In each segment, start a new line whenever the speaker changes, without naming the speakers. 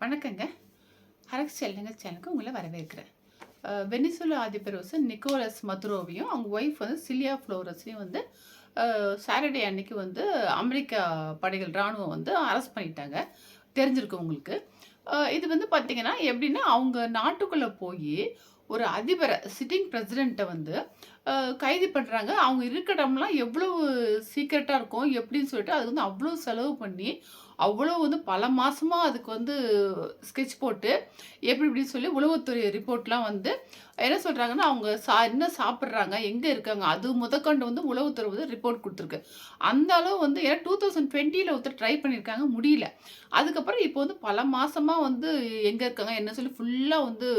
வணக்கங்க. ஹரக்ஸ் செல்லுங்க சேனலுக்கு உங்களை வரவேற்கிறேன். வெனிசுலா அதிபர் வந்து நிக்கோலஸ் மதுரோவையும் அவங்க ஒய்ஃப் வந்து சிலியா ஃப்ளோரஸையும் வந்து சாட்டர்டே அன்னைக்கு வந்து அமெரிக்கா படைகள் இராணுவம் வந்து அரெஸ்ட் பண்ணிட்டாங்க. தெரிஞ்சிருக்கு உங்களுக்கு. இது வந்து பார்த்திங்கன்னா எப்படின்னா அவங்க நாட்டுக்குள்ளே போய் ஒரு அதிபரை சிட்டிங் பிரசிடெண்ட்டை வந்து கைது பண்ணுறாங்க அவங்க இருக்கிற இடம்லாம் எவ்வளவு சீக்ரெட்டாக இருக்கும் எப்படின்னு சொல்லிட்டு அது வந்து அவ்வளோ செலவு பண்ணி அவ்வளோ வந்து பல மாதமாக அதுக்கு வந்து ஸ்கெட்ச் போட்டு எப்படி இப்படின்னு சொல்லி உளவுத்துறை ரிப்போர்ட்லாம் வந்து என்ன சொல்கிறாங்கன்னா அவங்க சா என்ன சாப்பிட்றாங்க எங்கே இருக்காங்க அது முதற்கொண்டு வந்து உளவுத்துறை வந்து ரிப்போர்ட் கொடுத்துருக்கு. அந்த அளவு வந்து ஏன்னா டூ தௌசண்ட் டுவெண்ட்டியில் ஒருத்தர் ட்ரை பண்ணியிருக்காங்க முடியல. அதுக்கப்புறம் இப்போ வந்து பல மாதமாக வந்து எங்கே இருக்காங்க என்ன சொல்லி ஃபுல்லாக வந்து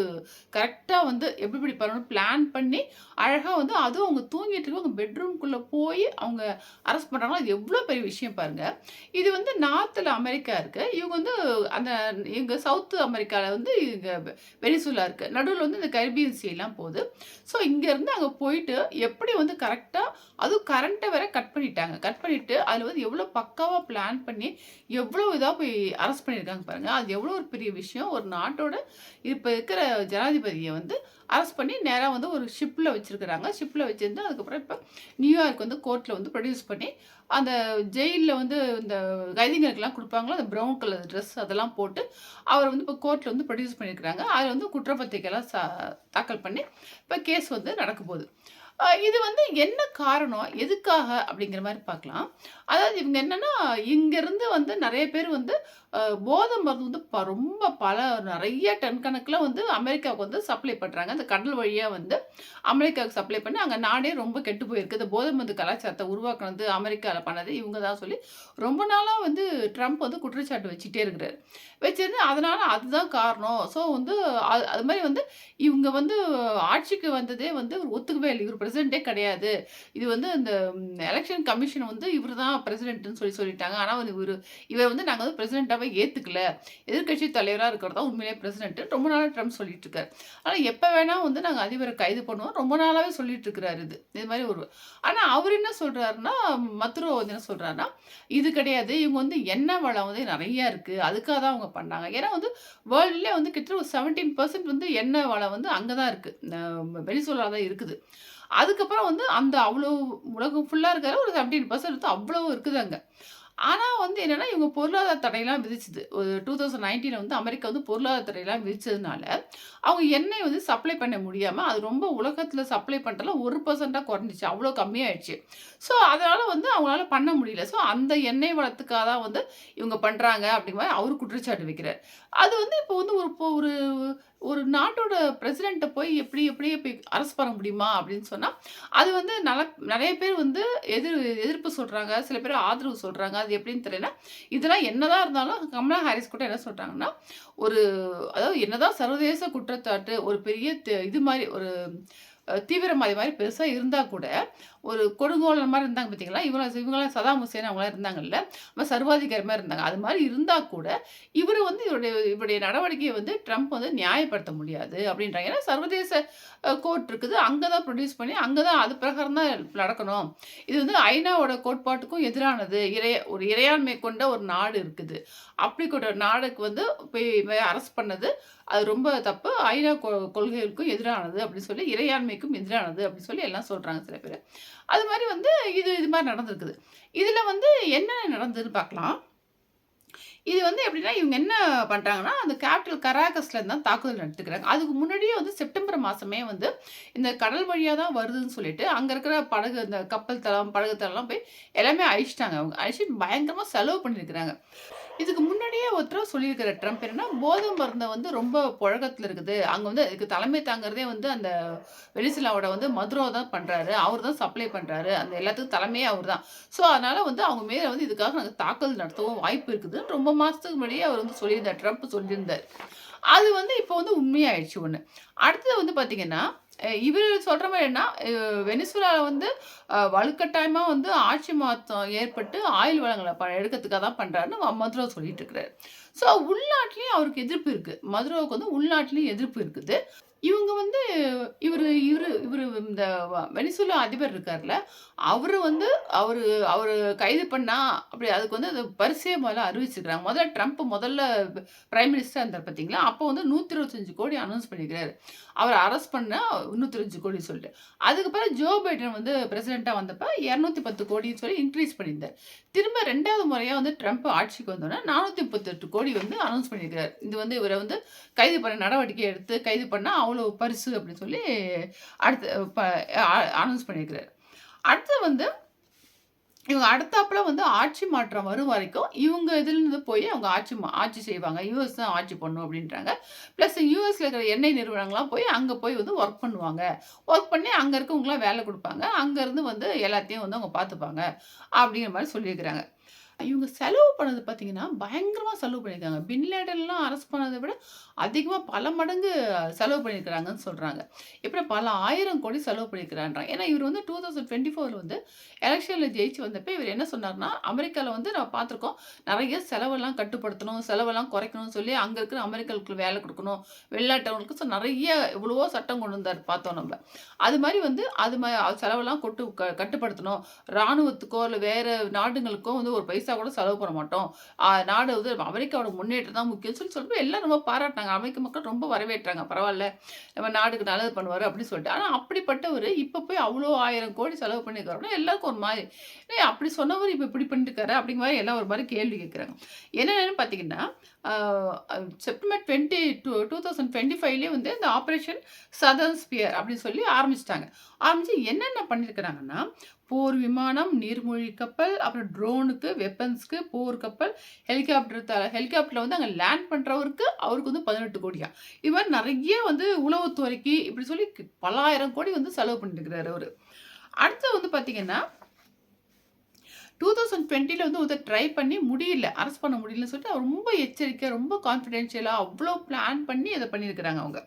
கரெக்டாக வந்து எப்படி இப்படி பண்ணணும் பிளான் பண்ணி அழகாக வந்து அதுவும் அவங்க தூங்கிட்டு இருக்க அவங்க பெட்ரூம்குள்ளே போய் அவங்க அரெஸ்ட் பண்ணுறாங்களோ அது எவ்வளோ பெரிய விஷயம் பாருங்கள் இது வந்து நார்த்தில் அமெரிக்கா இருக்குது இவங்க வந்து அந்த இவங்க சவுத்து அமெரிக்காவில் வந்து இங்கே வெனிசுலா இருக்குது நடுவில் வந்து இந்த கரிபியன் சீலாம் போகுது. ஸோ இங்கேருந்து அங்கே போயிட்டு எப்படி வந்து கரெக்டாக அதுவும் கரண்ட்டை வேற கட் பண்ணிட்டாங்க. கட் பண்ணிவிட்டு அதில் வந்து எவ்வளோ பக்காவாக பிளான் பண்ணி எவ்வளோ இதாக போய் அரெஸ்ட் பண்ணியிருக்காங்க பாருங்கள் அது எவ்வளோ ஒரு பெரிய விஷயம். ஒரு நாட்டோட இப்போ இருக்கிற ஜனாதிபதியை வந்து அரெஸ்ட் பண்ணி நேராக வந்து ஒரு ஷிப்பில் வச்சுருக்குறாங்க. ஷிப்பில் வச்சுருந்து அதுக்கப்புறம் இப்போ நியூயார்க் வந்து கோர்ட்டில் வந்து ப்ரொடியூஸ் பண்ணி அந்த ஜெயிலில் வந்து இந்த கைதிங்களுக்கெல்லாம் கொடுப்பாங்களோ? அந்த ப்ரௌன் கலர் ட்ரெஸ் அதெல்லாம் போட்டு அவர் வந்து இப்போ கோர்ட்டில் வந்து ப்ரொடியூஸ் பண்ணியிருக்கிறாங்க அதில் வந்து குற்றப்பத்திரிக்கைலாம் சா தாக்கல் பண்ணி இப்போ கேஸ் வந்து நடக்க போகுது. இது வந்து என்ன காரணம்? எதுக்காக? அப்படிங்கிற மாதிரி பார்க்கலாம். அதாவது இவங்க என்னன்னா இங்கேருந்து வந்து நிறைய பேர் வந்து போதை மருந்து வந்து ப- ரொம்ப பல நிறைய டன் கணக்கில் வந்து அமெரிக்காவுக்கு வந்து சப்ளை பண்ணுறாங்க அந்த கடல் வழியாக வந்து அமெரிக்காவுக்கு சப்ளை பண்ணி அங்கே நாடே ரொம்ப கெட்டு போயிருக்கு. இந்த போதை மருந்து கலாச்சாரத்தை உருவாக்குனது அமெரிக்காவில் பண்ணது இவங்க தான் சொல்லி ரொம்ப நாளாக வந்து ட்ரம்ப் வந்து குற்றச்சாட்டு வச்சுட்டே இருக்கிறார். வச்சிருந்து அதனால் அதுதான் காரணம். ஸோ வந்து அது அது மாதிரி வந்து இவங்க வந்து ஆட்சிக்கு வந்ததே வந்து ஒத்துக்கவே இல்லை. இவர் கிடையாது. இது வந்து இந்த எலெக்ஷன் கமிஷன் வந்து இவர் தான் பிரசிடென்ட்னு சொல்லி சொல்லிட்டாங்க. ஆனால் வந்து இவர் இவர் வந்து நாங்கள் வந்து பிரசிடென்ட்டாகவே ஏற்றுக்கல எதிர்க்கட்சி தலைவராக இருக்கிறதா உண்மையிலே பிரசிடென்ட் ரொம்ப நாளாக ட்ரம்ப் சொல்லிட்டு இருக்காரு ஆனால் எப்போ வேணால் வந்து நாங்கள் அதிபரை கைது பண்ணுவோம். ரொம்ப நாளாகவே சொல்லிட்டு இருக்கிறாரு இது. இது மாதிரி ஒரு ஆனால் அவர் என்ன சொல்கிறாருன்னா மத்ரோ வந்து என்ன சொல்கிறாருன்னா இது கிடையாது. இவங்க வந்து எண்ணெய் வளம் வந்து நிறையா இருக்குது அதுக்காக தான் அவங்க பண்ணாங்க. ஏன்னா வந்து வேர்ல்ட்லேயே வந்து கிட்டத்தட்ட ஒரு செவன்டீன் பர்சன்ட் வந்து எண்ணெய் வளம் வந்து அங்கே தான் இருக்குது வெனிசுலா தான் இருக்குது. அதுக்கப்புறம் வந்து அந்த அவ்வளோ உலகம் ஃபுல்லாக இருக்கிற ஒரு செவன்டீன் பர்சன்ட் அவ்வளோ இருக்குது அங்கே. ஆனால் வந்து என்னென்னா இவங்க பொருளாதார தடையெல்லாம் விதிச்சுது. ஒரு டூ தௌசண்ட் நைன்டீனில் வந்து அமெரிக்கா வந்து பொருளாதார தடையெல்லாம் விதிச்சதுனால அவங்க எண்ணெய் வந்து சப்ளை பண்ண முடியாமல் அது ரொம்ப உலகத்தில் சப்ளை பண்ணுறதுல ஒரு பர்சண்ட்டாக குறைஞ்சிச்சு. அவ்வளோ கம்மியாயிடுச்சு. ஸோ அதனால் வந்து அவங்களால பண்ண முடியல. ஸோ அந்த எண்ணெய் வளத்துக்காக தான் வந்து இவங்க பண்ணுறாங்க அப்படிங்கிற மாதிரி அவர் குற்றச்சாட்டு வைக்கிறார். அது வந்து இப்போ வந்து ஒரு இப்போ ஒரு ஒரு நாட்டோட பிரசிடெண்ட்டை போய் எப்படி எப்படி போய் அரெஸ்ட் பண்ண முடியுமா அப்படின்னு சொன்னால் அது வந்து நல்ல நிறைய பேர் வந்து எதிர் எதிர்ப்பு சொல்கிறாங்க சில பேர் ஆதரவு சொல்கிறாங்க அது எப்படின்னு தெரியல. இதெல்லாம் என்னதான் இருந்தாலும் கமலா ஹாரிஸ் கூட என்ன சொல்கிறாங்கன்னா ஒரு அதாவது என்னதான் சர்வதேச குற்றச்சாட்டு ஒரு பெரிய இது மாதிரி ஒரு அஹ், தீவிரவாதி மாதிரி பெருசாக இருந்தால் கூட ஒரு கொடுங்கோலன் மாதிரி இருந்தாங்க பார்த்தீங்களா இவங்க இவங்களாம் சதாம் ஹுசேன் அவங்களாம் இருந்தாங்கல்ல? நம்ம சர்வாதிகாரி மாதிரி இருந்தாங்க. அது மாதிரி இருந்தால் கூட இவர் வந்து இவருடைய இவருடைய நடவடிக்கையை வந்து ட்ரம்ப் வந்து நியாயப்படுத்த முடியாது அப்படின்றாங்க. ஏன்னா சர்வதேச கோர்ட் இருக்குது. அங்கே தான் ப்ரொடியூஸ் பண்ணி அங்கே தான் அது பிரகாரம் தான் நடக்கணும். இது வந்து ஐநாவோட கோட்பாட்டுக்கும் எதிரானது. இறைய ஒரு இறையாண்மை கொண்ட ஒரு நாடு இருக்குது. அப்படிப்பட்ட நாடுக்கு வந்து போய் அரெஸ்ட் பண்ணது அது ரொம்ப தப்பு. ஐநா கொள்கைகளுக்கும் எதிரானது அப்படின்னு சொல்லி இறையாண்மைக்கும் எதிரானது அப்படின்னு சொல்லி எல்லாம் சொல்கிறாங்க சில பேர். அது மாதிரி வந்து இது இது மாதிரி நடந்திருக்குது. இதில் வந்து என்ன நடந்ததுன்னு பார்க்கலாம். இது வந்து எப்படின்னா இவங்க என்ன பண்ணுறாங்கன்னா அந்த கேபிட்டல் கராகஸ்ல தான் தாக்குதல் நடத்துக்கிறாங்க. அதுக்கு முன்னாடியே வந்து செப்டம்பர் மாதமே வந்து இந்த கடல் வழியாக தான் வருதுன்னு சொல்லிட்டு அங்கே இருக்கிற படகு இந்த கப்பல் தளம் படகு தளம்லாம் போய் எல்லாமே அழிச்சிட்டாங்க. அவங்க அழிச்சிட்டு பயங்கரமாக செலவு பண்ணியிருக்கிறாங்க இதுக்கு முன்னாடியே ஒருத்தர் சொல்லியிருக்கிற ட்ரம்ப் என்னன்னா போதை மருந்தை வந்து ரொம்ப புழக்கத்தில் இருக்குது. அங்கே வந்து இதுக்கு தலைமை தாங்கிறதே வந்து அந்த வெனிசுலாவோட வந்து மதுரோ தான் பண்ணுறாரு அவர் தான் சப்ளை பண்ணுறாரு அந்த எல்லாத்துக்கும் தலைமையே அவர் தான். ஸோ அதனால் வந்து அவங்க மேலே வந்து இதுக்காக நாங்கள் தாக்குதல் நடத்தவும் வாய்ப்பு இருக்குதுன்னு ரொம்ப மாதத்துக்கு முன்னாடியே அவர் வந்து சொல்லியிருந்தார் ட்ரம்ப் சொல்லியிருந்தார். அது வந்து இப்போ வந்து உண்மையாயிடுச்சு ஒன்று அடுத்தது வந்து பார்த்தீங்கன்னா இவர் சொல்கிற மாதிரி என்ன வெனிசுலாவில் வந்து வலுக்கட்டாயமாக வந்து ஆட்சி மாற்றம் ஏற்பட்டு ஆயுள் வளங்களை ப எடுக்கிறதுக்காக தான் பண்ணுறாருன்னு மதுரோ சொல்லிட்டு இருக்கிறாரு. ஸோ உள்நாட்டிலையும் அவருக்கு எதிர்ப்பு இருக்குது மதுரோவுக்கு வந்து உள்நாட்டிலையும் எதிர்ப்பு இருக்குது. இவங்க வந்து இவரு இவரு இவரு இந்த வெனிசுலா அதிபர் இருக்கார்ல, அவர் வந்து அவர் அவர் கைது பண்ணா, அப்படி அதுக்கு வந்து அது பரிசே முதல்ல அறிவிச்சிருக்கிறாங்க முதல்ல ட்ரம்ப் முதல்ல பிரைம் மினிஸ்டர் இருந்தார் பார்த்தீங்களா, அப்போ வந்து 125,00,00,000 அனௌன்ஸ் பண்ணியிருக்கிறாரு. அவர் அரெஸ்ட் பண்ணா 125,00,00,000 சொல்லிட்டு. அதுக்கப்புறம் ஜோ பைடன் வந்து ப்ரெசென்ட்டாக வந்தப்போ இரநூத்தி பத்து கோடின்னு சொல்லி இன்க்ரீஸ் பண்ணியிருந்தார். திரும்ப ரெண்டாவது முறையாக வந்து ட்ரம்ப் ஆட்சிக்கு வந்தோன்னா நானூற்றி முப்பத்தெட்டு கோடி வந்து அனௌன்ஸ் பண்ணியிருக்கிறார். இது வந்து இவரை வந்து கைது பண்ண நடவடிக்கை எடுத்து கைது பண்ணால் அவ்வளோ பரிசு அப்படின்னு சொல்லி அடுத்து ப அனௌன்ஸ் பண்ணியிருக்கிறார் அடுத்து வந்து இவங்க அடுத்தாப்புல வந்து ஆட்சி மாற்றம் வரும் வரைக்கும், இவங்க இதுலேருந்து போய் அவங்க ஆட்சி மா ஆட்சி செய்வாங்க. யூஎஸ் தான் ஆட்சி பண்ணும் அப்படின்றாங்க. ப்ளஸ் யூஎஸில் இருக்கிற எண்ணெய் நிறுவனங்கள்லாம் போய் அங்கே போய் வந்து ஒர்க் பண்ணுவாங்க. ஒர்க் பண்ணி அங்கே இருக்கவங்களாம் வேலை கொடுப்பாங்க அங்கேருந்து வந்து எல்லாத்தையும் வந்து அவங்க பார்த்துப்பாங்க. அப்படிங்கிற மாதிரி சொல்லியிருக்கிறாங்க. இவங்க செலவு பண்ணது பார்த்தீங்கன்னா, பயங்கரமாக செலவு பண்ணியிருக்காங்க. பின்லேடன்லாம் அரெஸ்ட் பண்ணதை விட அதிகமாக பல மடங்கு செலவு பண்ணியிருக்கிறாங்கன்னு சொல்கிறாங்க இப்படி பல ஆயிரம் கோடி செலவு பண்ணியிருக்கிறான்றாங்க. ஏன்னா இவர் வந்து 2024ல வந்து எலெக்ஷனில் ஜெயிச்சு வந்தப்போ இவர் என்ன சொன்னார்னா அமெரிக்காவில் வந்து நம்ம பார்த்துருக்கோம். நிறைய செலவெல்லாம் கட்டுப்படுத்தணும், செலவெல்லாம் குறைக்கணும்னு சொல்லி அங்கே இருக்கிற அமெரிக்கர்களுக்கு வேலை கொடுக்கணும் வெளிநாட்டவங்களுக்கு ஸோ நிறைய இவ்வளவோ சட்டம் கொண்டு வந்தார் பார்த்தோம் நம்ம அது மாதிரி வந்து அது மாதிரி செலவெல்லாம் கொட்டு க கட்டுப்படுத்தணும். ராணுவத்துக்கோ, இல்லை வேறு நாடுகளுக்கோ வந்து ஒரு பைசா கூட செலவு பண்ண மாட்டோம். நாடு வந்து அமெரிக்காவோட முன்னேற்றம் தான் முக்கியம் சொல்லி சொல்லிட்டு எல்லாம் ரொம்ப பாராட்டினாங்க அமெரிக்க மக்கள் ரொம்ப வரவேற்றாங்க. பரவாயில்ல நம்ம நாடுக்கு நல்லது பண்ணுவார் அப்படின்னு சொல்லிட்டு. ஆனால் அப்படிப்பட்டவர் இப்போ போய் அவ்வளோ ஆயிரம் கோடி செலவு பண்ணியிருக்காருன்னா, எல்லாருக்கும் ஒரு மாதிரி "ஏய் அப்படி சொன்னவர் இப்போ இப்படி பண்ணிட்டுருக்காரு அப்படிங்கிற மாதிரி எல்லாம் ஒரு மாதிரி கேள்வி கேட்குறாங்க. என்னென்னு பார்த்தீங்கன்னா, செப்டம்பர் 20 டூ 2025லயே வந்து இந்த ஆப்ரேஷன் சதர்ன் ஸ்பியர் அப்படின்னு சொல்லி ஆரம்பிச்சிட்டாங்க ஆரம்பித்து என்னென்ன பண்ணியிருக்கிறாங்கன்னா, போர் விமானம், நீர்மூழ்கி கப்பல், அப்புறம் ட்ரோனுக்கு, வெப்பன்ஸ்க்கு, போர் கப்பல், ஹெலிகாப்டர் த ஹெலிகாப்டரில் வந்து அங்கே லேண்ட் பண்ணுறவருக்கு அவருக்கு வந்து பதினெட்டு கோடியா இது மாதிரி நிறைய வந்து உளவுத்துறைக்கு இப்படி சொல்லி பல்லாயிரம் கோடி வந்து செலவு பண்ணியிருக்கிறாரு அவர் அடுத்து வந்து பார்த்தீங்கன்னா 2020ல வந்து ஒருத்தர் ட்ரை பண்ணி முடியல. அரெஸ்ட் பண்ண முடியலன்னு சொல்லிட்டு அவர் ரொம்ப எச்சரிக்கை ரொம்ப கான்ஃபிடென்ஷியலாக அவ்வளோ பிளான் பண்ணி அதை பண்ணியிருக்கிறாங்க அவங்க.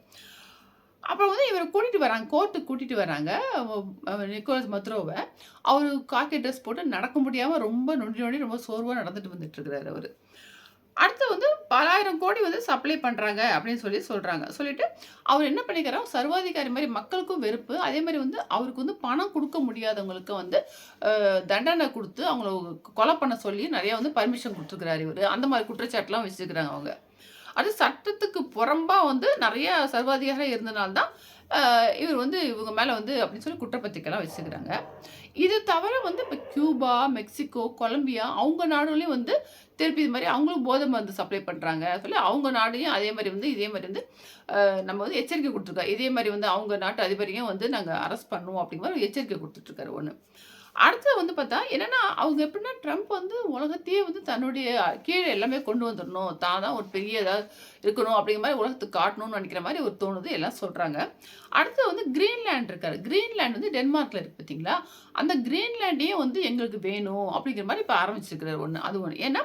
அப்புறம் வந்து இவரை கூட்டிட்டு வராங்க. கோர்ட்டுக்கு கூட்டிட்டு வராங்க. நிக்கோலஸ் மத்ரோவை அவர் காக்கி ட்ரெஸ் போட்டு நடக்க முடியாமல் ரொம்ப நொண்டி நொண்டி ரொம்ப சோர்வாக நடந்துட்டு வந்துட்டு அவர் அடுத்து வந்து பலாயிரம் கோடி வந்து சப்ளை பண்ணுறாங்க அப்படின்னு சொல்லி சொல்கிறாங்க சொல்லிட்டு அவர் என்ன பண்ணிக்கிறார் சர்வாதிகாரி மாதிரி மக்களுக்கும் வெறுப்பு. அதே மாதிரி வந்து அவருக்கு வந்து பணம் கொடுக்க முடியாதவங்களுக்கு வந்து தண்டனை கொடுத்து அவங்கள கொலை பண்ண சொல்லி நிறையா வந்து பர்மிஷன் கொடுத்துருக்குறாரு இவர் அந்த மாதிரி குற்றச்சாட்டுலாம் வச்சுருக்கிறாங்க அவங்க. அது சட்டத்துக்கு புறம்பாக வந்து நிறைய சர்வாதிகாரம் இருந்தனால தான், இவர் வந்து இவங்க மேலே வந்து அப்படின்னு சொல்லி குற்றப்பத்திரிக்கைலாம் வச்சுக்கிறாங்க இது தவிர வந்து இப்போ கியூபா, மெக்சிகோ, கொலம்பியா அவங்க நாடுகளையும் வந்து திருப்பி இது மாதிரி அவங்களும் போதை மருந்து சப்ளை பண்ணுறாங்க சொல்லி அவங்க நாடையும் அதே மாதிரி வந்து இதே மாதிரி வந்து நம்ம வந்து எச்சரிக்கை கொடுத்துருக்கோம் இதே மாதிரி வந்து அவங்க நாட்டு அதிபரையும் வந்து நாங்கள் அரெஸ்ட் பண்ணுவோம் அப்படிங்கிற ஒரு எச்சரிக்கை கொடுத்துட்ருக்காரு ஒன்று அடுத்தது வந்து பார்த்தா என்னென்னா அவங்க எப்படின்னா ட்ரம்ப் வந்து உலகத்தையே வந்து தன்னுடைய கீழே எல்லாமே கொண்டு வந்துடணும் தான் தான் ஒரு பெரிய இதாக இருக்கணும் அப்படிங்கிற மாதிரி உலகத்துக்கு காட்டணும்னு நினைக்கிற மாதிரி ஒரு தோணுது. எல்லாம் சொல்கிறாங்க அடுத்தது வந்து கிரீன்லேண்ட் இருக்காரு. கிரீன்லேண்ட் வந்து டென்மார்க்கில் இருக்குது பார்த்தீங்களா? அந்த கிரீன்லாண்டையும் வந்து எங்களுக்கு வேணும் அப்படிங்கிற மாதிரி இப்போ ஆரம்பிச்சிருக்கிறார் ஒன்று அது ஒன்று ஏன்னா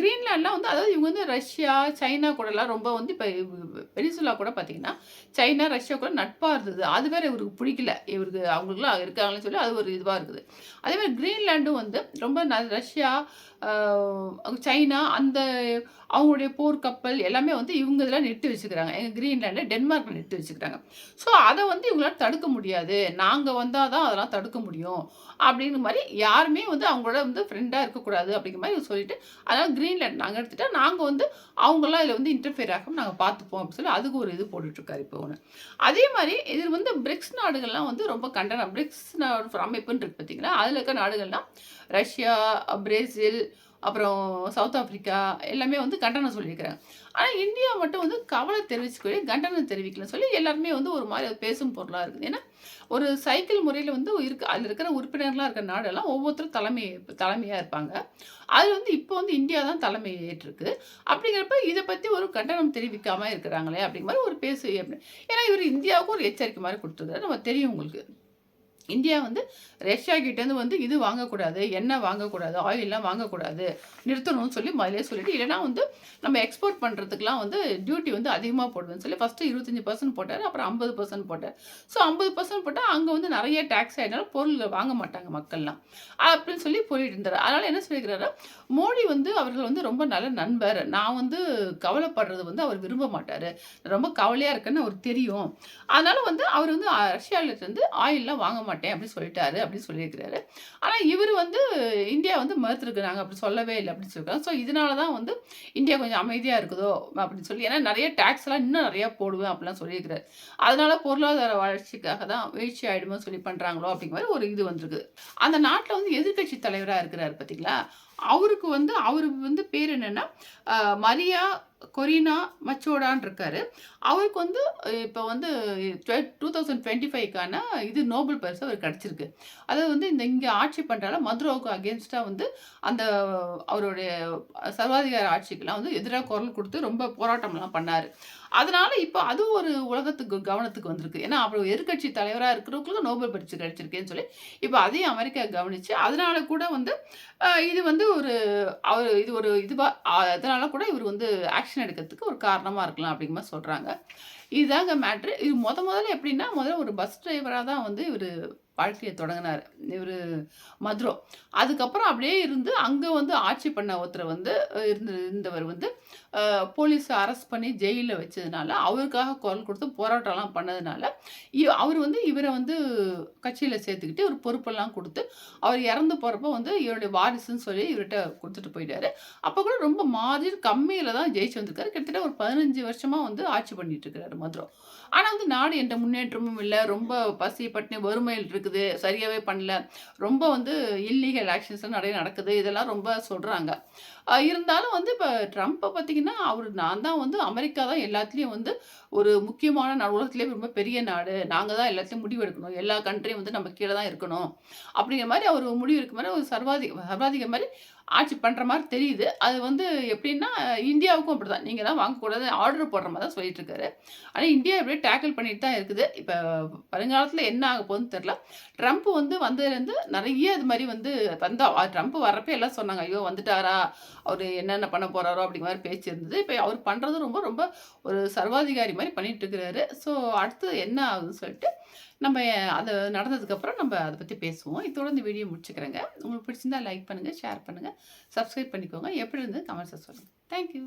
கிரீன்லேண்ட்லாம் வந்து அதாவது இவங்க வந்து ரஷ்யா, சைனா கூடலாம் ரொம்ப வந்து இப்போ பெனிசுலா கூட பார்த்தீங்கன்னா, சைனா, ரஷ்யா கூட நட்பாக இருந்தது. அது வேறு இவருக்கு பிடிக்கல. இவருக்கு அவங்களுக்குலாம் இருக்காங்கன்னு சொல்லி அது ஒரு இதுவாக இருக்குது. அதே மாதிரி கிரீன்லாண்டும் வந்து ரொம்ப ந ரஷ்யா, சைனா அந்த அவங்களுடைய போர்க்கப்பல் எல்லாமே வந்து இவங்க இதில நிறுத்தி வச்சுக்கிறாங்க. எங்கள் கிரீன்லாண்ட டென்மார்க்கில் நிறுத்தி வச்சுக்கிறாங்க. ஸோ அதை வந்து இவங்களால தடுக்க முடியாது. நாங்கள் வந்தால் தான் அதெல்லாம் தடுக்க முடியும். அப்படிங்கிற மாதிரி யாருமே வந்து அவங்களோட வந்து ஃப்ரெண்டாக இருக்கக்கூடாது அப்படிங்கிற மாதிரி இவர் சொல்லிட்டு, அதனால கிரீன்லாண்ட் நாங்கள் எடுத்துகிட்டா நாங்கள் வந்து அவங்களாம் இதில் வந்து இன்டர்ஃபியர் ஆகாமல் நாங்கள் பார்த்துப்போம் அப்படின்னு சொல்லி அதுக்கு ஒரு இது போட்டுட்ருக்காரு இப்போ ஒன்று அதே மாதிரி இது வந்து பிரிக்ஸ் நாடுகள்லாம் வந்து ரொம்ப கண்டனம் பிரிக்ஸ் ஒரு அமைப்புன்னு இருக்கு பார்த்தீங்களா? அதில் இருக்க நாடுகள்லாம் ரஷ்யா, பிரேசில், அப்புறம் சவுத் ஆப்பிரிக்கா எல்லாமே வந்து கண்டனம் சொல்லியிருக்கிறாங்க. ஆனால் இந்தியா மட்டும் வந்து கவலை தெரிவிச்சுக்கவே கண்டனம் தெரிவிக்கலன்னு சொல்லி எல்லாருமே வந்து ஒரு மாதிரி அது பேசும் பொருளாக இருக்குது. ஏன்னா, ஒரு சைக்கிள் முறையில் வந்து இருக்கு அதில் இருக்கிற உறுப்பினர்களாக இருக்கிற நாடெல்லாம் ஒவ்வொருத்தரும் தலைமை தலைமையாக இருப்பாங்க. அது வந்து இப்போ வந்து இந்தியா தான் தலைமை ஏற்றிருக்கு. அப்படிங்கிறப்ப இதை பற்றி ஒரு கண்டனம் தெரிவிக்காமல் இருக்கிறாங்களே அப்படிங்கிற மாதிரி ஒரு பேசு ஏன்னா இவர் இந்தியாவுக்கும் ஒரு எச்சரிக்கை மாதிரி கொடுத்துருக்காரு நம்ம தெரியும் உங்களுக்கு. இந்தியா வந்து ரஷ்யா கிட்டேருந்து வந்து இது வாங்கக்கூடாது எண்ணெய் வாங்கக்கூடாது ஆயிலெலாம் வாங்கக்கூடாது நிறுத்தணும்னு சொல்லி முதலே சொல்லிட்டு இல்லைனா வந்து நம்ம எக்ஸ்போர்ட் பண்ணுறதுக்குலாம் வந்து டியூட்டி வந்து அதிகமாக போடுவேன்னு சொல்லி ஃபஸ்ட்டு இருபத்தஞ்சி பர்சன்ட் போட்டார் அப்புறம் ஐம்பது பர்சன்ட் போட்டார். ஸோ ஐம்பது பர்சன்ட் போட்டால் அங்கே வந்து நிறைய டேக்ஸ் ஆகினாலும் பொருள்கள் வாங்க மாட்டாங்க மக்கள்லாம். அப்படின்னு சொல்லி போயிட்டு இருந்தார் அதனால் என்ன சொல்லிக்கிறாரு மோடி வந்து அவர்கள் வந்து ரொம்ப நல்ல நண்பர். நான் வந்து கவலைப்படுறது வந்து அவர் விரும்ப மாட்டார். ரொம்ப கவலையாக இருக்குன்னு அவர் தெரியும். அதனால் வந்து அவர் வந்து ரஷ்யாவிலேருந்து ஆயிலெலாம் வாங்க மாட்டேன் அப்படின்னு சொல்லிட்டாரு அப்படின்னு சொல்லியிருக்கிறாரு. ஆனால் இவர் வந்து இந்தியா வந்து மறுத்துருக்கு நாங்கள் அப்படி சொல்லவே இல்லை அப்படின்னு சொல்லியிருக்காங்க. ஸோ இதனால தான் வந்து இந்தியா கொஞ்சம் அமைதியாக இருக்குதோ அப்படின்னு சொல்லி ஏன்னா நிறைய டேக்ஸ்லாம் இன்னும் நிறையா போடுவேன் அப்படிலாம் சொல்லியிருக்கிறாரு. அதனால பொருளாதார வளர்ச்சிக்காக தான் வீழ்ச்சி ஆகிடுமோ சொல்லி பண்ணுறாங்களோ அப்படிங்கிற மாதிரி ஒரு இது வந்திருக்கு. அந்த நாட்டில் வந்து எதிர்கட்சி தலைவராக இருக்கிறாரு பார்த்தீங்களா அவருக்கு வந்து அவருக்கு வந்து பேர் என்னென்னா மரியா கொரினா மச்சோடான் இருக்காரு அவருக்கு வந்து இப்போ வந்து டூ தௌசண்ட் டுவெண்ட்டி ஃபைவ்க்கான இது நோபல் பரிசு அவருக்கு கிடச்சிருக்கு. அதாவது வந்து இந்த இங்கே ஆட்சி பண்ணுறால மதுரோவுக்கு அகேன்ஸ்டாக வந்து அந்த அவருடைய சர்வாதிகார ஆட்சிக்கெல்லாம் வந்து எதிராக குரல் கொடுத்து ரொம்ப போராட்டம்லாம் பண்ணார். அதனால இப்போ அது ஒரு உலகத்துக்கு கவனத்துக்கு வந்திருக்கு. ஏன்னா அவர் எதிர்கட்சி தலைவராக இருக்கிறவங்களுக்கு நோபல் பரிசு கிடைச்சிருக்கேன்னு சொல்லி இப்போ அதையும் அமெரிக்கா கவனிச்சு அதனால கூட வந்து இது வந்து ஒரு அவர் இது ஒரு இதுவாக அதனால கூட இவர் வந்து ஆக்ஷன் எடுக்கிறதுக்கு ஒரு காரணமாக இருக்கலாம் அப்படிங்கிற மாதிரி சொல்கிறாங்க இதுதாங்க மேட்ரு இது முத முதல்ல எப்படின்னா முதல்ல ஒரு பஸ் டிரைவராக தான் வந்து இவர் வாழ்க்கையை தொடங்கினார். இவர் மதுரோ. அதுக்கப்புறம் அப்படியே இருந்து அங்கே வந்து ஆட்சி பண்ண ஒருத்தரை வந்து இருந்து இருந்தவர் வந்து போலீஸ் அரெஸ்ட் பண்ணி ஜெயிலில் வச்சதுனால அவருக்காக குரல் கொடுத்து போராட்டம்லாம் பண்ணதுனால அவர் வந்து இவரை வந்து கட்சியில் சேர்த்துக்கிட்டு ஒரு பொறுப்பெல்லாம் கொடுத்து அவர் இறந்து போகிறப்ப வந்து இவருடைய வாரிசுன்னு சொல்லி இவர்கிட்ட கொடுத்துட்டு போயிட்டாரு. அப்போ கூட ரொம்ப மாதிரி கம்மியில் தான் ஜெயிச்சு வந்திருக்காரு. கிட்டத்தட்ட ஒரு பதினஞ்சு வருஷமாக வந்து ஆட்சி பண்ணிட்டு இருக்கிறாரு மதுரோ. ஆனால் வந்து நாடு எந்த முன்னேற்றமும் இல்லை. ரொம்ப பசி பட்டினி வறுமையில் இருக்குது சரியாகவே பண்ணல. ரொம்ப வந்து இல்லீகல் ஆக்ஷன்ஸ்லாம் நிறைய நடக்குது. இதெல்லாம் ரொம்ப சொல்கிறாங்க இருந்தாலும் வந்து இப்போ ட்ரம்ப்பை பார்த்திங்கன்னா அவர் நான் தான் வந்து அமெரிக்கா தான் எல்லாத்துலேயும் வந்து ஒரு முக்கியமான நாடு ரொம்ப பெரிய நாடு. நாங்கள் தான் எல்லாத்தையும் முடிவு எடுக்கணும் எல்லா கண்ட்ரியும் வந்து நம்ம கீழே தான் இருக்கணும். அப்படிங்கிற மாதிரி அவர் முடிவு இருக்க மாதிரி ஒரு சர்வாதிக சர்வாதிக மாதிரி ஆட்சி பண்ணுற மாதிரி தெரியுது. அது வந்து எப்படின்னா இந்தியாவுக்கும் அப்படி தான் நீங்கள் தான் வாங்கக்கூடாது ஆர்டர் போடுற மாதிரி தான் சொல்லிட்டு இருக்காரு. ஆனால் இந்தியா எப்படியே டேக்கிள் பண்ணிட்டு தான் இருக்குது. இப்போ வருங்காலத்தில் என்ன ஆக போகுதுன்னு தெரில ட்ரம்ப் வந்து வந்ததுலேருந்து நிறைய இது மாதிரி வந்து வந்தா ட்ரம்ப் வரப்போ எல்லாம் சொன்னாங்க ஐயோ வந்துட்டாரா? அவர் என்னென்ன பண்ண போகிறாரோ அப்படிங்கிற மாதிரி பேச்சு இருந்தது. இப்போ அவர் பண்ணுறது ரொம்ப ரொம்ப ஒரு சர்வாதிகாரி மாதிரி பண்ணிகிட்டு இருக்கிறாரு. ஸோ அடுத்து என்ன ஆகுதுன்னு சொல்லிட்டு நம்ம அது நடந்ததுக்கப்புறம் நம்ம அதை பற்றி பேசுவோம். இதோட இந்த வீடியோ முடிச்சுக்கிறேங்க. உங்களுக்கு பிடிச்சிருந்தா லைக் பண்ணுங்கள் ஷேர் பண்ணுங்கள் சப்ஸ்கிரைப் பண்ணிக்கோங்க. எப்படி இருந்து கமெண்ட்ஸை சொல்லுங்கள் தேங்க்யூ